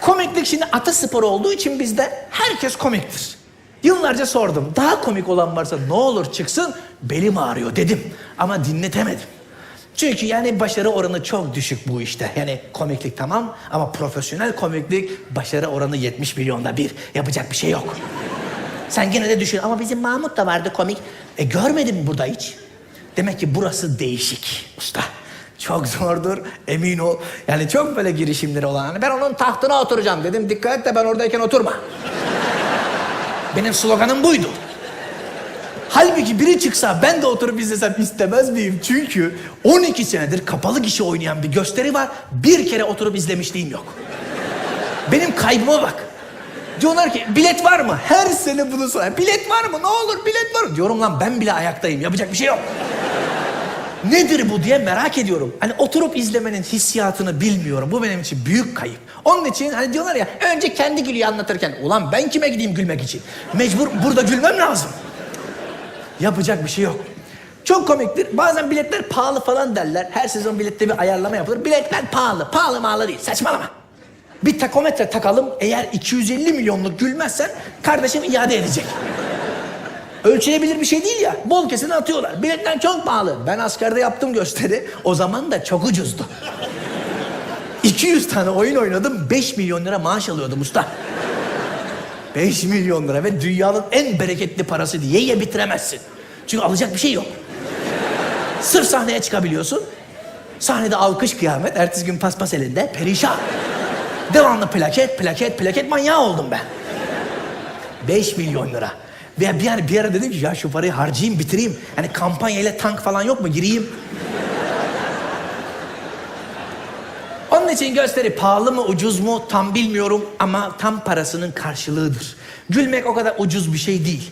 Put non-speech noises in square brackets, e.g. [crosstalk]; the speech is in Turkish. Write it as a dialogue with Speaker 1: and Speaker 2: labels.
Speaker 1: Komiklik şimdi ataspor olduğu için bizde herkes komiktir. Yıllarca sordum. Daha komik olan varsa ne olur çıksın belim ağrıyor dedim. Ama dinletemedim. Çünkü yani başarı oranı çok düşük bu işte. Yani komiklik tamam ama profesyonel komiklik başarı oranı 70 milyonda bir. Yapacak bir şey yok. Sen gene de düşün ama bizim Mahmut da vardı komik. E görmedim burada hiç. Demek ki burası değişik usta. Çok zordur emin ol. Yani çok böyle girişimleri olan. Ben onun tahtına oturacağım dedim. Dikkat et de ben oradayken oturma. Benim sloganım buydu. Halbuki biri çıksa ben de oturup izlesem istemez miyim? Çünkü 12 senedir kapalı gişe oynayan bir gösteri var. Bir kere oturup izlemişliğim yok. Benim kaybıma bak. Diyorlar ki bilet var mı? Her sene bunu sorar. Bilet var mı? Ne olur bilet var mı? Diyorum lan ben bile ayaktayım. Yapacak bir şey yok. Nedir bu diye merak ediyorum. Hani oturup izlemenin hissiyatını bilmiyorum. Bu benim için büyük kayıp. Onun için hani diyorlar ya önce kendi gülüyor anlatırken. Ulan ben kime gideyim gülmek için? Mecbur burada gülmem lazım. Yapacak bir şey yok. Çok komiktir. Bazen biletler pahalı falan derler. Her sezon bilette bir ayarlama yapılır. Biletler pahalı. Pahalı mağalı değil. Saçmalama. Bir takometre takalım. Eğer 250 milyonluk gülmezsen kardeşim iade edecek. Ölçülebilir bir şey değil ya. Bol kesene atıyorlar. Biletler çok pahalı. Ben askerde yaptım gösteri. O zaman da çok ucuzdu. [laughs] 200 tane oyun oynadım. 5 milyon lira maaş alıyordum usta. 5 milyon lira ve dünyanın en bereketli parası diye ye bitiremezsin. Çünkü alacak bir şey yok. Sırf sahneye çıkabiliyorsun. Sahnede alkış kıyamet, ertesi gün paspas elinde, perişan. Devamlı plaket, plaket, plaket manyağı oldum ben. 5 milyon lira. Ve bir ara, bir ara dedim ki ya şu parayı harcayayım, bitireyim. Hani kampanyayla tank falan yok mu? Gireyim. Onun için gösteri pahalı mı ucuz mu tam bilmiyorum ama tam parasının karşılığıdır. Gülmek o kadar ucuz bir şey değil.